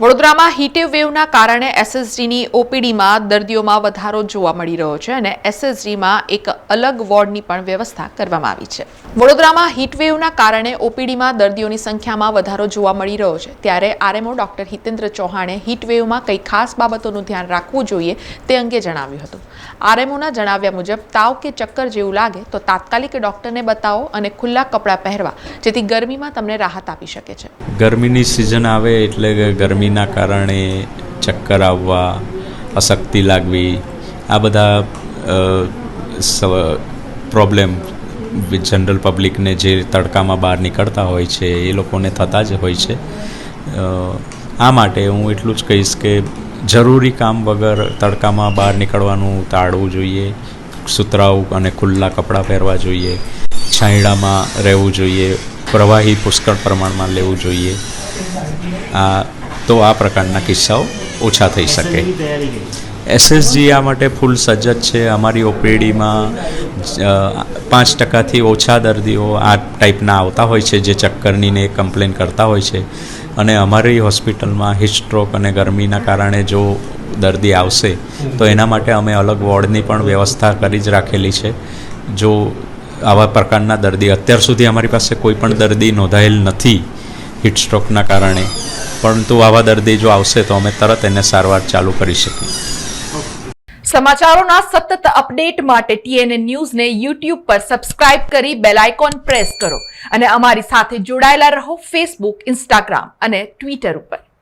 વડોદરામાં હીટે વેવના કારણે એસએસજીની ઓપીડીમાં દર્દીઓમાં વધારો જોવા મળી રહ્યો છે અને એસએસજીમાં એક અલગ વોર્ડની પણ વ્યવસ્થા કરવામાં આવી છે. વડોદરામાં હીટવેવના કારણે ઓપીડીમાં દર્દીઓની સંખ્યામાં વધારો જોવા મળી રહ્યો છે. ત્યારે આરએમઓ ડોક્ટર હિતેન્દ્ર ચૌહાણે હીટવેવમાં કઈ ખાસ બાબતોનું ધ્યાન રાખવું જોઈએ તે અંગે જણાવ્યું હતું. આરએમઓના જણાવ્યા મુજબ, તાવ કે ચક્કર જેવું લાગે તો તાત્કાલિક ડોક્ટરને બતાવો અને ખુલ્લા કપડાં પહેરવા, જેથી ગરમીમાં તમને રાહત આપી શકે છે. ગરમીની સિઝન આવે એટલે કે ગરમીના કારણે ચક્કર આવવા, અશક્તિ લાગવી, આ બધા પ્રોબ્લેમ જનરલ પબ્લિકને જે તડકામાં બહાર નીકળતા હોય છે, એ લોકોને થતા જ હોય છે. આ માટે હું એટલું જ કહીશ કે જરૂરી કામ વગર તડકામાં બહાર નીકળવાનું ટાળવું જોઈએ, સુતરાઉ અને ખુલ્લા કપડાં પહેરવા જોઈએ, છાંયડામાં રહેવું જોઈએ, પ્રવાહી પુષ્કળ પ્રમાણમાં લેવું જોઈએ. આ તો આ પ્રકારના કિસ્સાઓ ઓછા થઈ શકે. એસએસજી આ માટે ફૂલ સજ્જ છે. અમારી ઓપીડીમાં પાંચ ટકાથી ઓછા દર્દીઓ આ ટાઈપના આવતા હોય છે જે ચક્કરની ને કમ્પ્લેન કરતા હોય છે. અને અમારી હોસ્પિટલમાં હિસ્ટ્રોક અને ગરમીના કારણે જો દર્દી આવશે તો એના માટે અમે અલગ વોર્ડની પણ વ્યવસ્થા કરી જ રાખેલી છે. જો આવા પ્રકારના દર્દી અત્યાર સુધી અમારી પાસે કોઈ પણ દર્દી નોંધાયેલ નથી હિટસ્ટ્રોકના કારણે. પરંતુ આવા દર્દી જો આવશે તો અમે તરત એને સારવાર ચાલુ કરી શકીએ. સમાચારોના સતત અપડેટ માટે ટીએનએ ન્યૂઝને યુટ્યુબ પર સબસ્ક્રાઇબ કરી બેલ આઇકોન પ્રેસ કરો અને અમારી સાથે જોડાયેલા રહો ફેસબુક, ઇન્સ્ટાગ્રામ અને ટ્વિટર ઉપર.